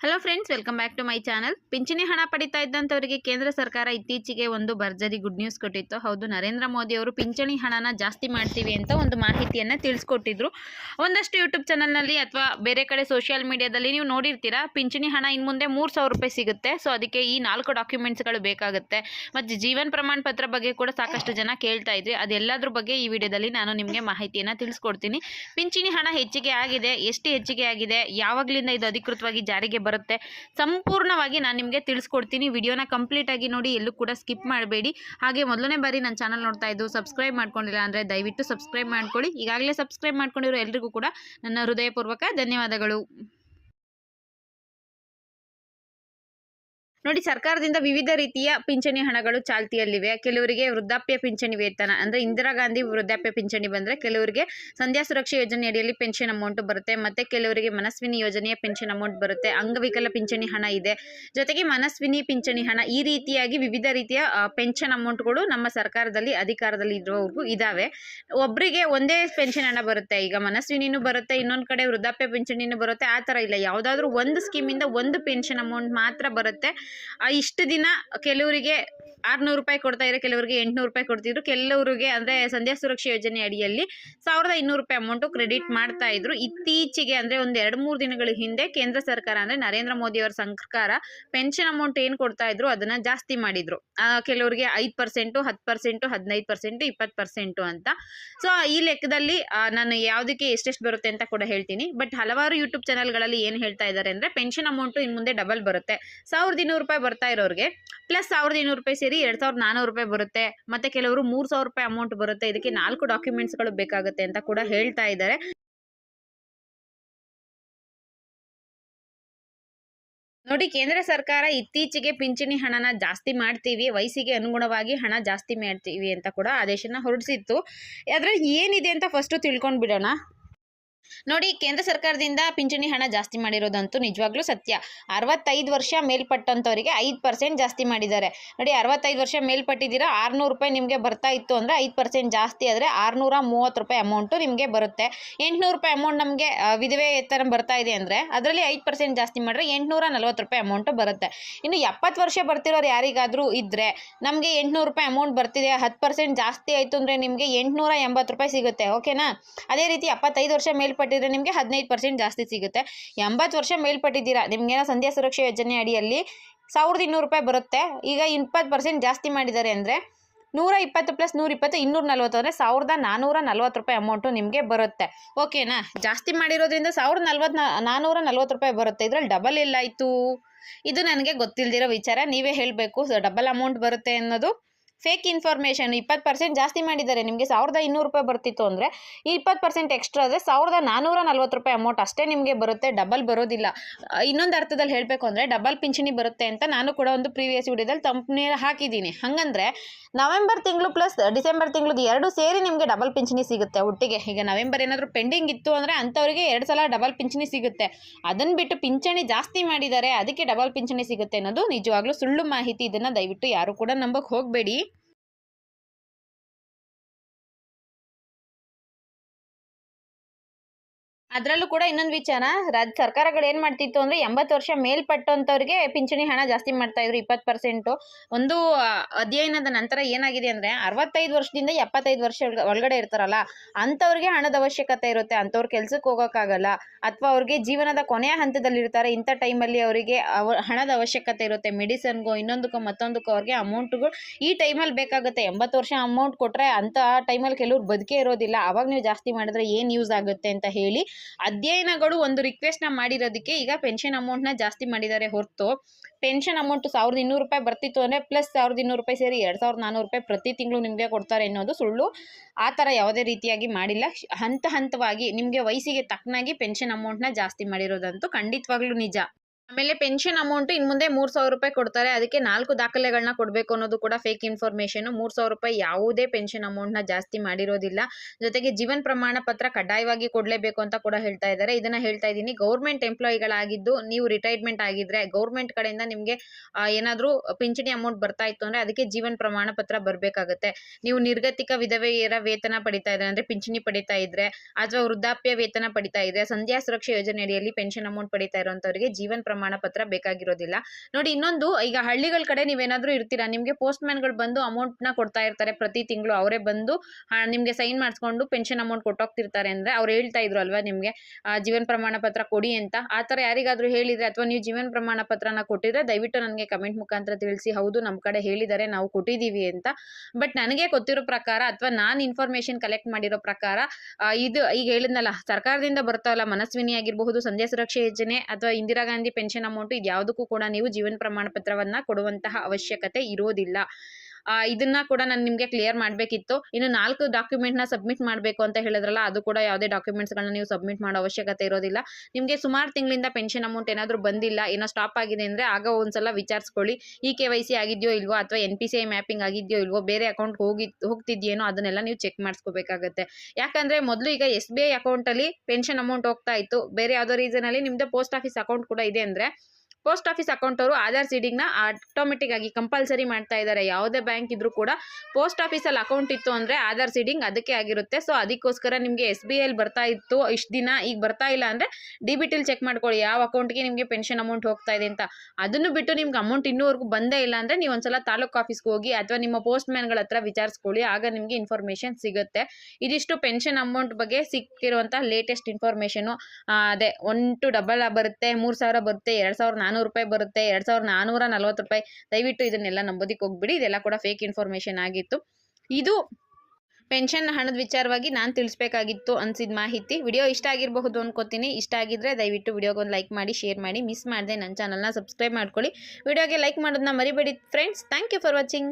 Hello friends welcome back to my channel ಪಿಂಚಣಿ ಹಣ ಪಡಿತಾ ಇದ್ದಂಥವರಿಗೆ ಕೇಂದ್ರ ಸರ್ಕಾರ ಇತ್ತೀಚೆಗೆ ಒಂದು ಭರ್ಜರಿ ಗುಡ್ ನ್ಯೂಸ್ ಕೊಟ್ಟಿತ್ತು. ಹೌದು, ನರೇಂದ್ರ ಮೋದಿ ಅವರು ಪಿಂಚಣಿ ಹಣನ ಜಾಸ್ತಿ ಮಾಡ್ತೀವಿ ಅಂತ ಒಂದು ಮಾಹಿತಿಯನ್ನು ತಿಳಿಸ್ಕೊಟ್ಟಿದ್ರು. ಒಂದಷ್ಟು ಯೂಟ್ಯೂಬ್ ಚಾನಲ್ನಲ್ಲಿ ಅಥವಾ ಬೇರೆ ಕಡೆ ಸೋಷಿಯಲ್ ಮೀಡಿಯಾದಲ್ಲಿ ನೀವು ನೋಡಿರ್ತೀರಾ, ಪಿಂಚಣಿ ಹಣ ಇನ್ನು ಮುಂದೆ ಮೂರು ಸಾವಿರ ರೂಪಾಯಿ ಸಿಗುತ್ತೆ. ಸೊ ಅದಕ್ಕೆ ಈ ನಾಲ್ಕು ಡಾಕ್ಯುಮೆಂಟ್ಸ್ಗಳು ಬೇಕಾಗುತ್ತೆ. ಮತ್ತು ಜೀವನ ಪ್ರಮಾಣ ಪತ್ರ ಬಗ್ಗೆ ಕೂಡ ಸಾಕಷ್ಟು ಜನ ಕೇಳ್ತಾ ಇದ್ರಿ ಅದೆಲ್ಲದ್ರ ಬಗ್ಗೆ ಈ ವಿಡಿಯೋದಲ್ಲಿ ನಾನು ನಿಮಗೆ ಮಾಹಿತಿಯನ್ನು ತಿಳಿಸ್ಕೊಡ್ತೀನಿ. ಪಿಂಚಣಿ ಹಣ ಹೆಚ್ಚಿಗೆ ಆಗಿದೆ, ಎಷ್ಟು ಹೆಚ್ಚಿಗೆ ಆಗಿದೆ, ಯಾವಾಗಲಿಂದ ಇದು ಅಧಿಕೃತವಾಗಿ ಜಾರಿಗೆ ಬರುತ್ತೆ. ಸಂಪೂರ್ಣವಾಗಿ ನಾನು ನಿಮಗೆ ತಿಳಿಸ್ಕೊಡ್ತೀನಿ. ವಿಡಿಯೋನ ಕಂಪ್ಲೀಟಾಗಿ ನೋಡಿ, ಎಲ್ಲೂ ಕೂಡ ಸ್ಕಿಪ್ ಮಾಡಬೇಡಿ. ಹಾಗೆ ಮೊದಲನೇ ಬಾರಿ ನನ್ನ ಚಾನಲ್ ನೋಡ್ತಾ ಇದ್ದು, ಸಬ್ಸ್ಕ್ರೈಬ್ ಮಾಡ್ಕೊಂಡಿಲ್ಲ ಅಂದರೆ ದಯವಿಟ್ಟು ಸಬ್ಸ್ಕ್ರೈಬ್ ಮಾಡ್ಕೊಳ್ಳಿ. ಈಗಾಗಲೇ ಸಬ್ಸ್ಕ್ರೈಬ್ ಮಾಡ್ಕೊಂಡಿರೋ ಎಲ್ರಿಗೂ ಕೂಡ ನನ್ನ ಹೃದಯಪೂರ್ವಕ ಧನ್ಯವಾದಗಳು. ನೋಡಿ, ಸರ್ಕಾರದಿಂದ ವಿವಿಧ ರೀತಿಯ ಪಿಂಚಣಿ ಹಣಗಳು ಚಾಲ್ತಿಯಲ್ಲಿವೆ. ಕೆಲವರಿಗೆ ವೃದ್ಧಾಪ್ಯ ಪಿಂಚಣಿ ವೇತನ, ಅಂದರೆ ಇಂದಿರಾ ಗಾಂಧಿ ವೃದ್ಧಾಪ್ಯ ಪಿಂಚಣಿ ಬಂದರೆ ಕೆಲವರಿಗೆ ಸಂಧ್ಯಾ ಸುರಕ್ಷಾ ಯೋಜನೆ ಅಡಿಯಲ್ಲಿ ಪೆನ್ಷನ್ ಅಮೌಂಟ್ ಬರುತ್ತೆ, ಮತ್ತೆ ಕೆಲವರಿಗೆ ಮನಸ್ವಿನಿ ಯೋಜನೆಯ ಪೆನ್ಷನ್ ಅಮೌಂಟ್ ಬರುತ್ತೆ. ಅಂಗವಿಕಲ ಪಿಂಚಣಿ ಹಣ ಇದೆ. ಜೊತೆಗೆ ಮನಸ್ವಿನಿ ಪಿಂಚಣಿ ಹಣ ಈ ರೀತಿಯಾಗಿ ವಿವಿಧ ರೀತಿಯ ಪೆನ್ಷನ್ ಅಮೌಂಟ್ಗಳು ನಮ್ಮ ಸರ್ಕಾರದಲ್ಲಿ, ಅಧಿಕಾರದಲ್ಲಿ ಇರುವವರೆಗೂ ಇದಾವೆ. ಒಬ್ಬರಿಗೆ ಒಂದೇ ಪೆನ್ಷನ್ ಹಣ ಬರುತ್ತೆ, ಈಗ ಮನಸ್ವಿನಿನೂ ಬರುತ್ತೆ, ಇನ್ನೊಂದು ಕಡೆ ವೃದ್ಧಾಪ್ಯ ಪಿಂಚಣಿನೂ ಬರುತ್ತೆ, ಆ ಥರ ಇಲ್ಲ. ಯಾವುದಾದ್ರೂ ಒಂದು ಸ್ಕೀಮಿಂದ ಒಂದು ಪೆನ್ಷನ್ ಅಮೌಂಟ್ ಮಾತ್ರ ಬರುತ್ತೆ. ಇಷ್ಟು ದಿನ ಕೆಲವರಿಗೆ ಆರುನೂರು ರೂಪಾಯಿ ಕೊಡ್ತಾ ಇದ್ರೆ ಕೆಲವರಿಗೆ ಎಂಟುನೂರು ರೂಪಾಯಿ ಕೊಡ್ತಿದ್ರು. ಕೆಲವರಿಗೆ ಅಂದರೆ ಸಂಧ್ಯಾ ಸುರಕ್ಷಾ ಯೋಜನೆ ಅಡಿಯಲ್ಲಿ ಸಾವಿರದ ಇನ್ನೂರು ರೂಪಾಯಿ ಅಮೌಂಟು ಕ್ರೆಡಿಟ್ ಮಾಡ್ತಾ ಇದ್ರು. ಇತ್ತೀಚೆಗೆ ಅಂದರೆ ಒಂದು ಎರಡು ಮೂರು ದಿನಗಳ ಹಿಂದೆ ಕೇಂದ್ರ ಸರ್ಕಾರ ಅಂದರೆ ನರೇಂದ್ರ ಮೋದಿ ಅವರ ಸರ್ಕಾರ ಪೆನ್ಷನ್ ಅಮೌಂಟ್ ಏನು ಕೊಡ್ತಾ ಇದ್ರು ಅದನ್ನು ಜಾಸ್ತಿ ಮಾಡಿದ್ರು. ಕೆಲವರಿಗೆ ಐದು ಪರ್ಸೆಂಟು ಹತ್ತು ಪರ್ಸೆಂಟು ಹದಿನೈದು ಪರ್ಸೆಂಟು ಇಪ್ಪತ್ತು ಪರ್ಸೆಂಟು ಅಂತ. ಸೊ ಈ ಲೆಕ್ಕದಲ್ಲಿ ನಾನು ಯಾವುದಕ್ಕೆ ಎಷ್ಟೆಷ್ಟು ಬರುತ್ತೆ ಅಂತ ಕೂಡ ಹೇಳ್ತೀನಿ. ಬಟ್ ಹಲವಾರು ಯೂಟ್ಯೂಬ್ ಚಾನಲ್ಗಳಲ್ಲಿ ಏನು ಹೇಳ್ತಾ ಇದ್ದಾರೆ ಅಂದರೆ ಪೆನ್ಷನ್ ಅಮೌಂಟು ಇನ್ನು ಮುಂದೆ ಡಬಲ್ ಬರುತ್ತೆ. ಸಾವಿರದ ಇನ್ನೂರು ರೂಪಾಯಿ ಬರ್ತಾ ಇರೋರಿಗೆ, ಪ್ಲಸ್ ಸಾವಿರದ ಇನ್ನೂರು ರೂಪಾಯಿ ಸೇರಿ ಎರಡು ಸಾವಿರದ ನಾನ್ನೂರು ರೂಪಾಯಿ ಬರುತ್ತೆ, ಮತ್ತೆ ಕೆಲವರು ಮೂರು ಸಾವಿರ ರೂಪಾಯಿ ಅಮೌಂಟ್ ಬರುತ್ತೆ, ಇದಕ್ಕೆ ನಾಲ್ಕು ಡಾಕ್ಯುಮೆಂಟ್ಸ್ಗಳು ಬೇಕಾಗುತ್ತೆ ಅಂತ ಕೂಡ ಹೇಳ್ತಾ ಇದ್ದಾರೆ. ನೋಡಿ, ಕೇಂದ್ರ ಸರ್ಕಾರ ಇತ್ತೀಚೆಗೆ ಪಿಂಚಣಿ ಹಣನ ಜಾಸ್ತಿ ಮಾಡ್ತೀವಿ ವಯಸ್ಸಿಗೆ ಅನುಗುಣವಾಗಿ ಹಣ ಜಾಸ್ತಿ ಮಾಡ್ತೀವಿ ಅಂತ ಕೂಡ ಆದೇಶನ ಹೊರಡಿಸಿತ್ತು. ಅದ್ರಲ್ಲಿ ಏನಿದೆ ಅಂತ ಫಸ್ಟು ತಿಳ್ಕೊಂಡು ಬಿಡೋಣ ನೋಡಿ, ಕೇಂದ್ರ ಸರ್ಕಾರದಿಂದ ಪಿಂಚಣಿ ಹಣ ಜಾಸ್ತಿ ಮಾಡಿರೋದಂತೂ ನಿಜವಾಗ್ಲೂ ಸತ್ಯ. ಅರವತ್ತೈದು ವರ್ಷ ಮೇಲ್ಪಟ್ಟಂಥವರಿಗೆ ಐದು ಪರ್ಸೆಂಟ್ ಜಾಸ್ತಿ ಮಾಡಿದ್ದಾರೆ. ನೋಡಿ, ಅರವತ್ತೈದು ವರ್ಷ ಮೇಲ್ಪಟ್ಟಿದ್ದೀರಾ, ಆರುನೂರು ರೂಪಾಯಿ ನಿಮಗೆ ಬರ್ತಾ ಇತ್ತು ಅಂದರೆ ಐದು ಪರ್ಸೆಂಟ್ ಜಾಸ್ತಿ ಆದರೆ ಆರುನೂರ ಮೂವತ್ತು ರೂಪಾಯಿ ಅಮೌಂಟು ನಿಮಗೆ ಬರುತ್ತೆ. ಎಂಟುನೂರು ರೂಪಾಯಿ ಅಮೌಂಟ್ ನಮಗೆ ವಿಧವೆ ವೇತನ ಬರ್ತಾ ಇದೆ ಅಂದರೆ ಅದರಲ್ಲಿ ಐದು ಪರ್ಸೆಂಟ್ ಜಾಸ್ತಿ ಮಾಡಿದ್ರೆ ಎಂಟುನೂರ ನಲ್ವತ್ತು ರೂಪಾಯಿ ಅಮೌಂಟು ಬರುತ್ತೆ. ಇನ್ನು ಎಪ್ಪತ್ತು ವರ್ಷ ಬರ್ತಿರೋರು ಯಾರಿಗಾದರೂ ಇದ್ದರೆ ನಮಗೆ ಎಂಟುನೂರು ರೂಪಾಯಿ ಅಮೌಂಟ್ ಬರ್ತಿದೆ, ಹತ್ತು ಪರ್ಸೆಂಟ್ ಜಾಸ್ತಿ ಆಯಿತು ಅಂದರೆ ನಿಮಗೆ ಎಂಟುನೂರ ಎಂಬತ್ತು ರೂಪಾಯಿ ಸಿಗುತ್ತೆ ಓಕೆನಾ ಅದೇ ರೀತಿ ಎಪ್ಪತ್ತೈದು ವರ್ಷ ಮೇಲ್ಪಟ್ಟಿದ್ರೆ ನಿಮಗೆ ಹದಿನೈದು ಪರ್ಸೆಂಟ್ ಜಾಸ್ತಿ ಸಿಗುತ್ತೆ. ಎಂಬತ್ತು ವರ್ಷ ಮೇಲ್ಪಟ್ಟಿದ್ದೀರಾ, ನಿಮಗೇನೋ ಸಂಧ್ಯಾ ಸುರಕ್ಷಾ ಯೋಜನೆ ಅಡಿಯಲ್ಲಿ ಸಾವಿರದ ಇನ್ನೂರು ರೂಪಾಯಿ ಬರುತ್ತೆ. ಈಗ ಇಪ್ಪತ್ತು ಪರ್ಸೆಂಟ್ ಜಾಸ್ತಿ ಮಾಡಿದ್ದಾರೆ ಅಂದರೆ ನೂರ ಇಪ್ಪತ್ತು ಪ್ಲಸ್ ನೂರ ಇಪ್ಪತ್ತು, ಇನ್ನೂರ ನಲ್ವತ್ತು ಅಂದರೆ ಸಾವಿರದ ನಾನ್ನೂರ ನಲ್ವತ್ತು ರೂಪಾಯಿ ಅಮೌಂಟು ನಿಮಗೆ ಬರುತ್ತೆ. ಓಕೆನಾ ಜಾಸ್ತಿ ಮಾಡಿರೋದ್ರಿಂದ ಸಾವಿರದ ನಲ್ವತ್ತು ನಾನ್ನೂರ ನಲ್ವತ್ತು ರೂಪಾಯಿ ಬರುತ್ತೆ. ಇದ್ರಲ್ಲಿ ಡಬಲ್ ಇಲ್ಲಾಯಿತು ಇದು ನನಗೆ ಗೊತ್ತಿಲ್ಲದಿರೋ ವಿಚಾರ. ನೀವೇ ಹೇಳಬೇಕು. ಡಬಲ್ ಅಮೌಂಟ್ ಬರುತ್ತೆ ಅನ್ನೋದು. ಫೇಕ್ ಇನ್ಫಾರ್ಮೇಷನ್ ಇಪ್ಪತ್ತು ಪರ್ಸೆಂಟ್ ಜಾಸ್ತಿ ಮಾಡಿದ್ದಾರೆ. ನಿಮಗೆ ಸಾವಿರದ ಇನ್ನೂರು ರೂಪಾಯಿ ಬರ್ತಿತ್ತು ಅಂದರೆ ಈ ಇಪ್ಪತ್ತು ಪರ್ಸೆಂಟ್ ಎಕ್ಸ್ಟ್ರಾ ಆದರೆ ಸಾವಿರದ ನಾನ್ನೂರ ನಲ್ವತ್ತು ರೂಪಾಯಿ ಅಮೌಂಟ್ ಅಷ್ಟೇ ನಿಮಗೆ ಬರುತ್ತೆ. ಡಬಲ್ ಬರೋದಿಲ್ಲ. ಇನ್ನೊಂದು ಅರ್ಥದಲ್ಲಿ ಹೇಳಬೇಕು ಅಂದರೆ ಡಬಲ್ ಪಿಂಚಣಿ ಬರುತ್ತೆ ಅಂತ ನಾನು ಕೂಡ ಒಂದು ಪ್ರೀವಿಯಸ್ ವಿಡಿಯೋದಲ್ಲಿ ತಂಪ್ನೇ ಹಾಕಿದ್ದೀನಿ. ಹಾಗಂದ್ರೆ ನವೆಂಬರ್ ತಿಂಗಳು ಪ್ಲಸ್ ಡಿಸೆಂಬರ್ ತಿಂಗಳದ್ದು ಎರಡು ಸೇರಿ ನಿಮಗೆ ಡಬಲ್ ಪಿಂಚಣಿ ಸಿಗುತ್ತೆ ಒಟ್ಟಿಗೆ. ಈಗ ನವೆಂಬರ್ ಏನಾದರೂ ಪೆಂಡಿಂಗ್ ಇತ್ತು ಅಂದರೆ ಅಂಥವರಿಗೆ ಎರಡು ಸಲ ಡಬಲ್ ಪಿಂಚಣಿ ಸಿಗುತ್ತೆ. ಅದನ್ನು ಬಿಟ್ಟು ಪಿಂಚಣಿ ಜಾಸ್ತಿ ಮಾಡಿದ್ದಾರೆ, ಅದಕ್ಕೆ ಡಬಲ್ ಪಿಂಚಣಿ ಸಿಗುತ್ತೆ ಅನ್ನೋದು ನಿಜವಾಗ್ಲೂ ಸುಳ್ಳು ಮಾಹಿತಿ. ಇದನ್ನು ದಯವಿಟ್ಟು ಯಾರು ಕೂಡ ನಂಬಕ್ಕೆ ಹೋಗಬೇಡಿ. ಅದರಲ್ಲೂ ಕೂಡ ಇನ್ನೊಂದು ವಿಚಾರ. ರಾಜ್ಯ ಸರ್ಕಾರಗಳು ಏನು ಮಾಡ್ತಿತ್ತು ಅಂದರೆ ಎಂಬತ್ತು ವರ್ಷ ಮೇಲ್ಪಟ್ಟಂಥವ್ರಿಗೆ ಪಿಂಚಣಿ ಹಣ ಜಾಸ್ತಿ ಮಾಡ್ತಾ ಇದ್ರು, ಇಪ್ಪತ್ತು ಪರ್ಸೆಂಟು. ಒಂದು ಅಧ್ಯಯನದ ನಂತರ ಏನಾಗಿದೆ ಅಂದರೆ ಅರವತ್ತೈದು ವರ್ಷದಿಂದ ಎಪ್ಪತ್ತೈದು ವರ್ಷ ಒಳಗಡೆ ಇರ್ತಾರಲ್ಲ, ಅಂಥವ್ರಿಗೆ ಹಣದ ಅವಶ್ಯಕತೆ ಇರುತ್ತೆ. ಅಂಥವ್ರು ಕೆಲಸಕ್ಕೆ ಹೋಗೋಕ್ಕಾಗಲ್ಲ ಅಥವಾ ಅವ್ರಿಗೆ ಜೀವನದ ಕೊನೆಯ ಹಂತದಲ್ಲಿ ಇರ್ತಾರೆ ಇಂಥ ಟೈಮಲ್ಲಿ ಅವರಿಗೆ ಅವ, ಹಣದ ಅವಶ್ಯಕತೆ ಇರುತ್ತೆ. ಮೆಡಿಸನ್ಗೋ, ಇನ್ನೊಂದಕ್ಕೂ, ಮತ್ತೊಂದಕ್ಕೂ ಅವ್ರಿಗೆ ಅಮೌಂಟ್ಗಳು ಈ ಟೈಮಲ್ಲಿ ಬೇಕಾಗುತ್ತೆ. ಎಂಬತ್ತು ವರ್ಷ ಅಮೌಂಟ್ ಕೊಟ್ಟರೆ ಅಂಥ ಟೈಮಲ್ಲಿ ಕೆಲವ್ರು ಬದುಕೇ ಇರೋದಿಲ್ಲ. ಅವಾಗ ನೀವು ಜಾಸ್ತಿ ಮಾಡಿದ್ರೆ ಏನು ಯೂಸ್ ಆಗುತ್ತೆ ಅಂತ ಹೇಳಿ ಅಧ್ಯಯನಗಳು ಒಂದು ರಿಕ್ವೆಸ್ಟ್ನ ಮಾಡಿರೋದಕ್ಕೆ ಈಗ ಪೆನ್ಷನ್ ಅಮೌಂಟ್ನ ಜಾಸ್ತಿ ಮಾಡಿದ್ದಾರೆ ಹೊರತು. ಪೆನ್ಷನ್ ಅಮೌಂಟ್ ಸಾವಿರದ ಇನ್ನೂರು ರೂಪಾಯಿ ಬರ್ತಿತ್ತು ಅಂದರೆ ಪ್ಲಸ್ ಸಾವಿರದ ಇನ್ನೂರು ರೂಪಾಯಿ ಸೇರಿ ಎರಡು ಸಾವಿರದ ನಾನ್ನೂರು ರೂಪಾಯಿ ಪ್ರತಿ ತಿಂಗಳು ನಿಮಗೆ ಕೊಡ್ತಾರೆ ಅನ್ನೋದು ಸುಳ್ಳು. ಆ ಥರ ಯಾವುದೇ ರೀತಿಯಾಗಿ ಮಾಡಿಲ್ಲ. ಹಂತ ಹಂತವಾಗಿ ನಿಮಗೆ ವಯಸ್ಸಿಗೆ ತಕ್ಕನಾಗಿ ಪೆನ್ಷನ್ ಅಮೌಂಟ್ನ ಜಾಸ್ತಿ ಮಾಡಿರೋದಂತೂ ಖಂಡಿತವಾಗ್ಲೂ ನಿಜ. ಆಮೇಲೆ ಪೆನ್ಷನ್ ಅಮೌಂಟ್ ಇನ್ನು ಮುಂದೆ ಮೂರು ಸಾವಿರ ರೂಪಾಯಿ ಕೊಡ್ತಾರೆ. ಅದಕ್ಕೆ ನಾಲ್ಕು ದಾಖಲೆಗಳನ್ನ ಕೊಡಬೇಕು ಅನ್ನೋದು ಕೂಡ ಫೇಕ್ ಇನ್ಫಾರ್ಮೇಷನ್ ಮೂರ್ ಸಾವಿರ ರೂಪಾಯಿ ಯಾವುದೇ ಪೆನ್ಷನ್ನ ಜಾಸ್ತಿ ಮಾಡಿರೋದಿಲ್ಲ. ಜೊತೆಗೆ ಜೀವನ ಪ್ರಮಾಣ ಪತ್ರ ಕಡ್ಡಾಯವಾಗಿ ಕೊಡಲೇಬೇಕು ಅಂತ ಕೂಡ ಹೇಳ್ತಾ ಇದ್ದಾರೆ. ಇದನ್ನ ಹೇಳ್ತಾ ಇದ್ದೀನಿ. ಗೌರ್ಮೆಂಟ್ ಎಂಪ್ಲಾಯಿಗಳಾಗಿದ್ದು ನೀವು ರಿಟೈರ್ಮೆಂಟ್ ಆಗಿದ್ರೆ ಗೌರ್ಮೆಂಟ್ ಕಡೆಯಿಂದ ನಿಮಗೆ ಏನಾದರೂ ಪಿಂಚಣಿ ಅಮೌಂಟ್ ಬರ್ತಾ ಇತ್ತು ಅಂದ್ರೆ ಅದಕ್ಕೆ ಜೀವನ ಪ್ರಮಾಣ ಪತ್ರ ಬರಬೇಕಾಗುತ್ತೆ. ನೀವು ನಿರ್ಗತಿಕ ವಿಧವೆಯರ ವೇತನ ಪಡಿತಾ ಇದ್ರೆ ಅಂದ್ರೆ ಪಿಂಚಣಿ ಪಡಿತಾ ಇದ್ರೆ ಅಥವಾ ವೃದ್ಧಾಪ್ಯ ವೇತನ ಪಡಿತಾ ಇದ್ರೆ, ಸಂಧ್ಯಾ ಸುರಕ್ಷಾ ಯೋಜನೆ ಅಡಿಯಲ್ಲಿ ಪೆನ್ಷನ್ ಅಮೌಂಟ್ ಪಡಿತಾ ಇರುವಂತವರಿಗೆ ಜೀವನ ಪ್ರಮಾಣ ಪತ್ರ ಬೇಕಾಗಿರೋದಿಲ್ಲ. ನೋಡಿ, ಇನ್ನೊಂದು, ಈಗ ಹಳ್ಳಿಗಳ ಕಡೆ ನೀವೇನಾದ್ರೂ ಇರ್ತೀರಾ? ನಿಮಗೆ ಪೋಸ್ಟ್ಮ್ಯಾನ್ಗಳು ಬಂದು ಅಮೌಂಟ್ನ ಕೊಡ್ತಾ ಇರ್ತಾರೆ ಪ್ರತಿ ತಿಂಗಳು. ಅವರೇ ಬಂದು ನಿಮ್ಗೆ ಸೈನ್ ಮಾಡಿಸ್ಕೊಂಡು ಪೆನ್ಷನ್ ಅಮೌಂಟ್ ಕೊಟ್ಟೋಗ್ತಿರ್ತಾರೆ ಅಂದ್ರೆ ಅವ್ರು ಹೇಳ್ತಾ ಇದ್ರು ಅಲ್ವಾ ನಿಮಗೆ ಜೀವನ ಪ್ರಮಾಣ ಪತ್ರ ಕೊಡಿ ಅಂತ. ಆ ಥರ ಯಾರಿಗಾದರೂ ಹೇಳಿದರೆ ಅಥವಾ ನೀವು ಜೀವನ ಪ್ರಮಾಣ ಪತ್ರನ ಕೊಟ್ಟಿದ್ರೆ ದಯವಿಟ್ಟು ನನಗೆ ಕಮೆಂಟ್ ಮುಖಾಂತರ ತಿಳಿಸಿ. ಹೌದು, ನಮ್ಮ ಕಡೆ ಹೇಳಿದ್ದಾರೆ, ನಾವು ಕೊಟ್ಟಿದ್ದೀವಿ ಅಂತ. ಬಟ್ ನನಗೆ ಗೊತ್ತಿರೋ ಪ್ರಕಾರ ಅಥವಾ ನಾನು ಇನ್ಫಾರ್ಮೇಷನ್ ಕಲೆಕ್ಟ್ ಮಾಡಿರೋ ಪ್ರಕಾರ ಇದು ಈಗ ಹೇಳಿದ್ನಲ್ಲ, ಸರ್ಕಾರದಿಂದ ಬರ್ತಾವಲ್ಲ ಮನಸ್ವಿನಿ ಆಗಿರಬಹುದು ಸಂಧ್ಯಾ ಸುರಕ್ಷೆ ಯೋಜನೆ ಅಥವಾ ಇಂದಿರಾ ಗಾಂಧಿ ಅಮೌಂಟ್ ಇದು ಯಾವುದಕ್ಕೂ ಕೂಡ ನೀವು ಜೀವನ ಪ್ರಮಾಣ ಪತ್ರವನ್ನ ಕೊಡುವಂತಹ ಅವಶ್ಯಕತೆ ಇರೋದಿಲ್ಲ. ಇದನ್ನ ಕೂಡ ನಾನು ನಿಮಗೆ ಕ್ಲಿಯರ್ ಮಾಡಬೇಕಿತ್ತು. ಇನ್ನು ನಾಲ್ಕು ಡಾಕ್ಯುಮೆಂಟ್ನ ಸಬ್ಮಿಟ್ ಮಾಡಬೇಕು ಅಂತ ಹೇಳಿದ್ರಲ್ಲ, ಅದು ಕೂಡ ಯಾವುದೇ ಡಾಕ್ಯುಮೆಂಟ್ಸ್ಗಳನ್ನ ನೀವು ಸಬ್ಮಿಟ್ ಮಾಡೋ ಅವಶ್ಯಕತೆ ಇರೋದಿಲ್ಲ. ನಿಮಗೆ ಸುಮಾರು ತಿಂಗಳಿಂದ ಪೆನ್ಷನ್ ಅಮೌಂಟ್ ಏನಾದರೂ ಬಂದಿಲ್ಲ, ಏನೋ ಸ್ಟಾಪ್ ಆಗಿದೆ ಅಂದರೆ ಆಗ ಒಂದ್ಸಲ ವಿಚಾರಿಸ್ಕೊಳ್ಳಿ. ಇ ಕೆ ವೈ ಸಿ ಆಗಿದೆಯೋ ಇಲ್ವೋ ಅಥವಾ N P C I mapping ಆಗಿದೆಯೋ ಇಲ್ವೋ ಬೇರೆ ಅಕೌಂಟ್ ಹೋಗಿ, ಹೋಗ್ತಿದ್ಯೇನೋ ಅದನ್ನೆಲ್ಲ ನೀವು ಚೆಕ್ ಮಾಡಿಸ್ಕೋಬೇಕಾಗತ್ತೆ. ಯಾಕಂದರೆ ಮೊದಲು ಈಗ ಎಸ್ ಬಿ ಐ ಅಕೌಂಟಲ್ಲಿ ಪೆನ್ಷನ್ ಅಮೌಂಟ್ ಹೋಗ್ತಾ ಇತ್ತು. ಬೇರೆ ಯಾವುದೋ ರೀಸನಲ್ಲಿ ನಿಮ್ಮದು ಪೋಸ್ಟ್ ಆಫೀಸ್ ಅಕೌಂಟ್ ಕೂಡ ಇದೆ ಅಂದರೆ ಪೋಸ್ಟ್ ಆಫೀಸ್ ಅಕೌಂಟ್ ಅವರು ಆಧಾರ್ ಸೀಡಿಂಗ್ನ ಆಟೋಮೆಟಿಕ್ ಆಗಿ ಕಂಪಲ್ಸರಿ ಮಾಡ್ತಾ ಇದ್ದಾರೆ ಯಾವುದೇ ಬ್ಯಾಂಕ್ ಇದ್ರೂ ಕೂಡ ಪೋಸ್ಟ್ ಆಫೀಸಲ್ಲಿ ಅಕೌಂಟ್ ಇತ್ತು ಅಂದ್ರೆ ಆಧಾರ್ ಸೀಡಿಂಗ್ ಅದಕ್ಕೆ ಆಗಿರುತ್ತೆ. ಸೊ ಅದಕ್ಕೋಸ್ಕರ ನಿಮಗೆ ಎಸ್ ಬಿ ಐಲಿ ಬರ್ತಾ ಇತ್ತು. ಇಷ್ಟು ದಿನ ಈಗ ಬರ್ತಾ ಇಲ್ಲ ಅಂದ್ರೆ ಡಿ ಬಿ ಟಿಲಿ ಚೆಕ್ ಮಾಡ್ಕೊಳ್ಳಿ. ಯಾವ ಅಕೌಂಟ್ಗೆ ನಿಮಗೆ ಪೆನ್ಷನ್ ಅಮೌಂಟ್ ಹೋಗ್ತಾ ಇದೆ ಅಂತ. ಅದನ್ನು ಬಿಟ್ಟು ನಿಮ್ಗೆ ಅಮೌಂಟ್ ಇನ್ನೂವರೆಗೂ ಬಂದೇ ಇಲ್ಲ ಅಂದ್ರೆ ನೀವು ಒಂದ್ಸಲ ತಾಲೂಕು ಆಫೀಸ್ಗೆ ಹೋಗಿ ಅಥವಾ ನಿಮ್ಮ ಪೋಸ್ಟ್ ಮ್ಯಾನ್ಗಳ ಹತ್ರ ವಿಚಾರಿಸ್ಕೊಳ್ಳಿ. ಆಗ ನಿಮಗೆ ಇನ್ಫಾರ್ಮೇಷನ್ ಸಿಗುತ್ತೆ. ಇದಿಷ್ಟು ಪೆನ್ಷನ್ ಅಮೌಂಟ್ ಬಗ್ಗೆ ಸಿಕ್ಕಿರುವಂಥ ಲೇಟೆಸ್ಟ್ ಇನ್ಫಾರ್ಮೇಷನು ಅದೇ ಒನ್ ಟು ಡಬಲ್ ಬರುತ್ತೆ, ಮೂರು ಸಾವಿರ ಬರುತ್ತೆ, ಎರಡು ಸಾವಿರದ ನಾನ್ನೂರು ರೂಪಾಯಿ ಬರುತ್ತೆ, ಎರಡು ಸಾವಿರದ ನಾನ್ನೂರ ನಲ್ವತ್ತು ರೂಪಾಯಿ. ದಯವಿಟ್ಟು ಇದನ್ನೆಲ್ಲ ನಂಬೋದಿಕ್ಕೆ ಹೋಗ್ಬಿಡಿ, ಇದೆಲ್ಲ ಕೂಡ ಫೇಕ್ ಇನ್ಫಾರ್ಮೇಷನ್ ಆಗಿತ್ತು. ಇದು ಪೆನ್ಷನ್ ಹಣದ ವಿಚಾರವಾಗಿ ನಾನು ತಿಳಿಸ್ಬೇಕಾಗಿತ್ತು ಅನ್ಸಿದ ಮಾಹಿತಿ. ವಿಡಿಯೋ ಇಷ್ಟ ಆಗಿರಬಹುದು ಅನ್ಕೋತೀನಿ. ಇಷ್ಟ ಆಗಿದ್ರೆ ದಯವಿಟ್ಟು ವಿಡಿಯೋಗೊಂದು ಲೈಕ್ ಮಾಡಿ, ಶೇರ್ ಮಾಡಿ. ಮಿಸ್ ಮಾಡದೆ ನನ್ನ ಚಾನಲ್ನ ಸಬ್ಸ್ಕ್ರೈಬ್ ಮಾಡ್ಕೊಳ್ಳಿ. ವಿಡಿಯೋಗೆ ಲೈಕ್ ಮಾಡೋದನ್ನ ಮರಿಬೇಡಿ friends thank you for watching